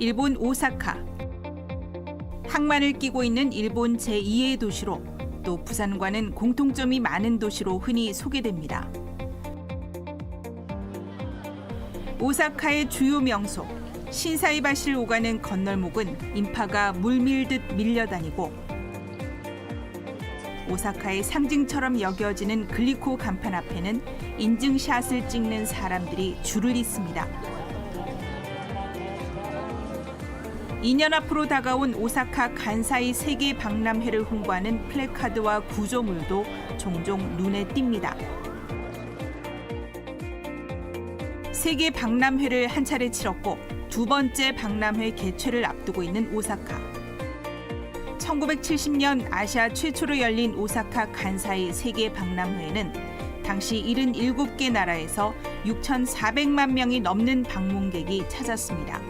일본 오사카. 항만을 끼고 있는 일본 제2의 도시로 또 부산과는 공통점이 많은 도시로 흔히 소개됩니다. 오사카의 주요 명소 신사이바시를 오가는 건널목은 인파가 물밀듯 밀려다니고 오사카의 상징처럼 여겨지는 글리코 간판 앞에는 인증샷을 찍는 사람들이 줄을 잇습니다. 2년 앞으로 다가온 오사카 간사이 세계 박람회를 홍보하는 플래카드와 구조물도 종종 눈에 띕니다. 세계 박람회를 한 차례 치렀고 두 번째 박람회 개최를 앞두고 있는 오사카. 1970년 아시아 최초로 열린 오사카 간사이 세계 박람회에는 당시 77개 나라에서 6,400만 명이 넘는 방문객이 찾았습니다.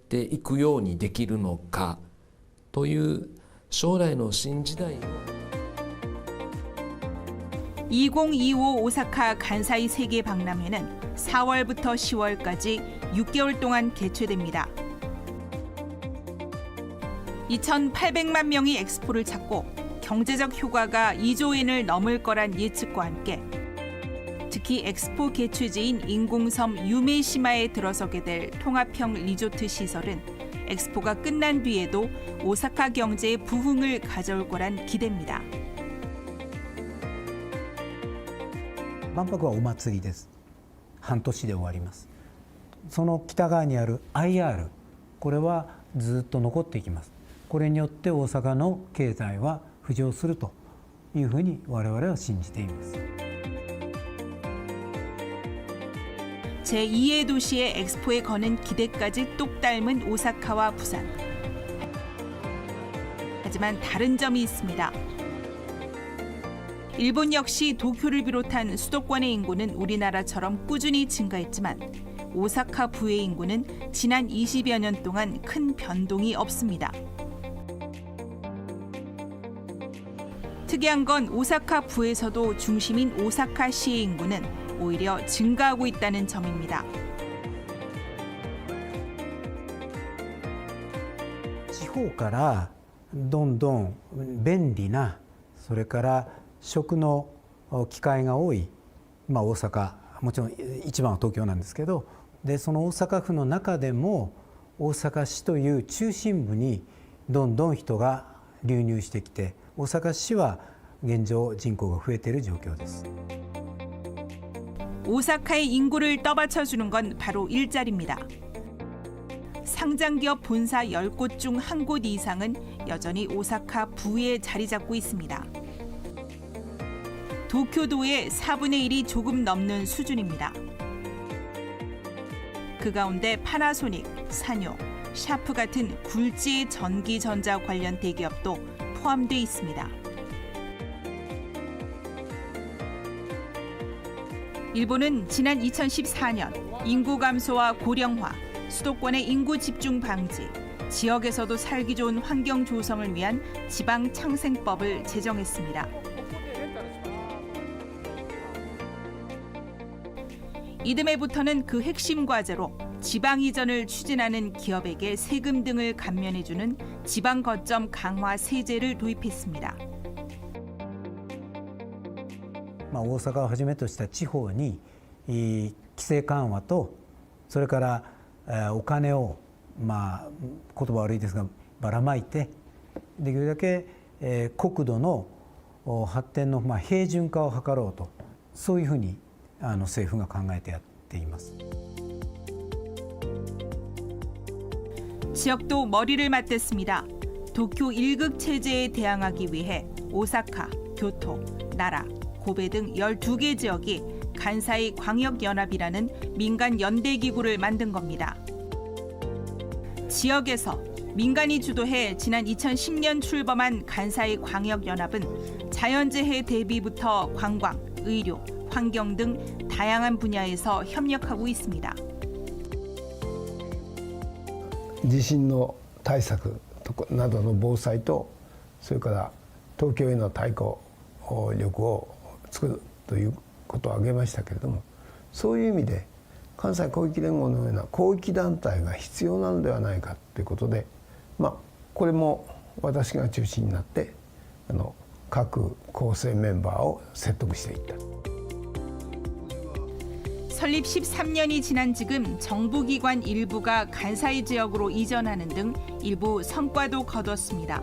いくようにできるのかという将来の新時代を 2025 오사카 간사이 세계 박람회는 4월부터 10월까지 6개월 동안 개최됩니다. 2,800만 명이 엑스포를 찾고 경제적 효과가 2조 엔을 넘을 거란 예측과 함께 특히 엑스포 개최지인 인공섬 유메시마에 들어서게 될 통합형 리조트 시설은 엑스포가 끝난 뒤에도 오사카 경제의 부흥을 가져올 거란 기대입니다. 万博はお祭りです半年で終わりますその北側にある IR これはずっと残っていきますこれによって大阪の経済は浮上するというふうに我々は信じています 제2의 도시의 엑스포에 거는 기대까지 똑 닮은 오사카와 부산. 하지만 다른 점이 있습니다. 일본 역시 도쿄를 비롯한 수도권의 인구는 우리나라처럼 꾸준히 증가했지만 오사카 부의 인구는 지난 20여 년 동안 큰 변동이 없습니다. 특이한 건 오사카 부에서도 중심인 오사카시의 인구는 오히려 증가하고 있다는 점입니다. 地方からどんどん便利なそれから食の機会が多い、まあ、大阪もちろん一番は東京なんですけどでその大阪府の中でも大阪市という中心部にどんどん人が流入してきて大阪市は現状人口が増えている状況です。 오사카의 인구를 떠받쳐주는 건 바로 일자리입니다. 상장 기업 본사 10곳 중 한 곳 이상은 여전히 오사카 부에 자리 잡고 있습니다. 도쿄도의 4분의 1이 조금 넘는 수준입니다. 그 가운데 파나소닉, 산요, 샤프 같은 굴지의 전기전자 관련 대기업도 포함돼 있습니다. 일본은 지난 2014년 인구 감소와 고령화, 수도권의 인구 집중 방지, 지역에서도 살기 좋은 환경 조성을 위한 지방 창생법을 제정했습니다. 이듬해부터는 그 핵심 과제로 지방 이전을 추진하는 기업에게 세금 등을 감면해주는 지방 거점 강화 세제를 도입했습니다. まあ、大阪をはじめとした地方にいい規制緩和とそれからえーお金を、まあ、言葉悪いですがばらまいてできるだけえー国土のお発展の、まあ、平準化を図ろうとそういうふうにあの政府が考えてやっています。 지역도 머리를 맞댔습니다. 도쿄 1극 체제에 대항하기 위해 오사카, 교토, 나라, 고베 등 12개 지역이 간사이 광역연합이라는 민간 연대 기구를 만든 겁니다. 지역에서 민간이 주도해 지난 2010년 출범한 간사이 광역연합은 자연재해 대비부터 관광, 의료, 환경 등 다양한 분야에서 협력하고 있습니다. 地震の対策とかなどの防災とそれから東京への対抗力を 作るということを挙げましたけれどもそういう意味で関西広域連合のような広域団体が必要なのではないかということで、まあ、これも私が中心になってあの各構成メンバーを説得していった。 설립 13년이 지난 지금 정부기관 일부가 간사이 지역으로 이전하는 등 일부 성과도 거뒀습니다.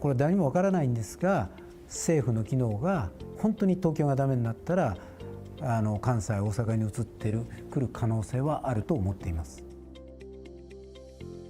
これ誰にもわからないんですが政府の機能が本当に東京がダメになったらあの関西大阪に移ってる来る可能性はあると思っています。